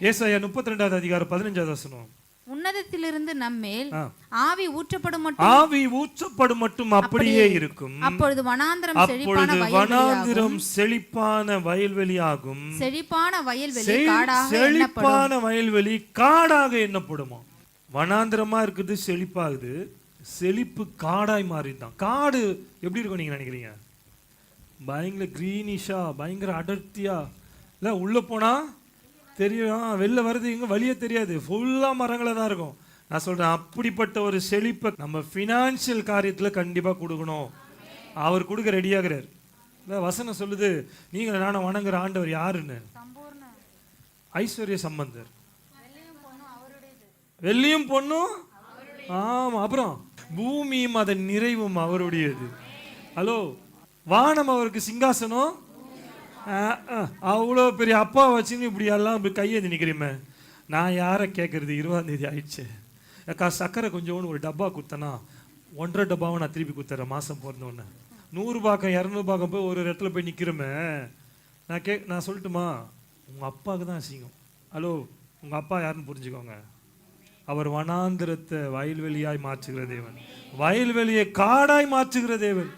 ஏசாயா முப்பத்தி ரெண்டாவது அதிகாரம் பதினஞ்சாவது வசனம். உன்னதத்திலிருந்து நம்மேல். ஆவி ஊற்றப்படும் மட்டும் ஆவி ஊற்றப்படும் மட்டும் அப்படியே இருக்கும். அப்பொழுது வனாந்திரம் செழிப்பான வனாந்திரம் செழிப்பான செழிப்பான வயல்வெளி செழி- காடாக எண்ணப்படும். செழிப்பான வயல்வெளி காடாக எண்ணப்படுமா? வனாந்திரமா இருக்குது செழிப்பாகுது. செழிப்பு காடாய் மாறிதான். காடு எப்படி இருக்கும் நீங்க நினைக்கிறீங்க? பயங்கர கிரீனிஷா பயங்கர அடர்த்தியா? இல்ல உள்ள போனா தெரியும். ஆ, வெளில வர்றது எங்கே? வழியே தெரியாது. ஃபுல்லாக மரங்களை தான் இருக்கும். நான் சொல்கிறேன் அப்படிப்பட்ட ஒரு செழிப்பை நம்ம ஃபினான்ஷியல் காரியத்தில் கண்டிப்பாக கொடுக்கணும். அவர் கொடுக்க ரெடியாகிறார் இல்லை வசனம் சொல்லுது நீங்கள் நானும் வணங்குற ஆண்டவர் யாருன்னு? ஐஸ்வர்ய சம்பந்தர். வெள்ளியும் பொண்ணும் ஆமாம் அப்புறம் பூமியும் அதன் நிறைவும் அவருடையது. ஹலோ வானம் அவருக்கு சிங்காசனம் அவ்வளோ பெரிய அப்பா வச்சுன்னு இப்படி எல்லாம் இப்படி கையேந்தி நிற்கிறீமே நான் யாரை கேட்குறது இருபதாந்தேதி ஆயிடுச்சு. அக்கா சக்கரை கொஞ்சோன்னு ஒரு டப்பா குத்தனா ஒன்றரை டப்பாவை நான் திருப்பி குத்துறேன் மாதம் பிறந்தோடனே நூறு பாக்கம் இரநூறு பாக்கம் போய் ஒரு இடத்துல போய் நிற்கிறோமே நான் கே நான் சொல்லட்டுமா? உங்கள் அப்பாவுக்கு தான் அசிங்கம். ஹலோ உங்கள் அப்பா யாருன்னு புரிஞ்சுக்கோங்க. அவர் வனாந்திரத்தை வயல்வெளியாய் மாற்றுகிற தேவன். வயல்வெளியை காடாய் மாற்றுகிற தேவன்.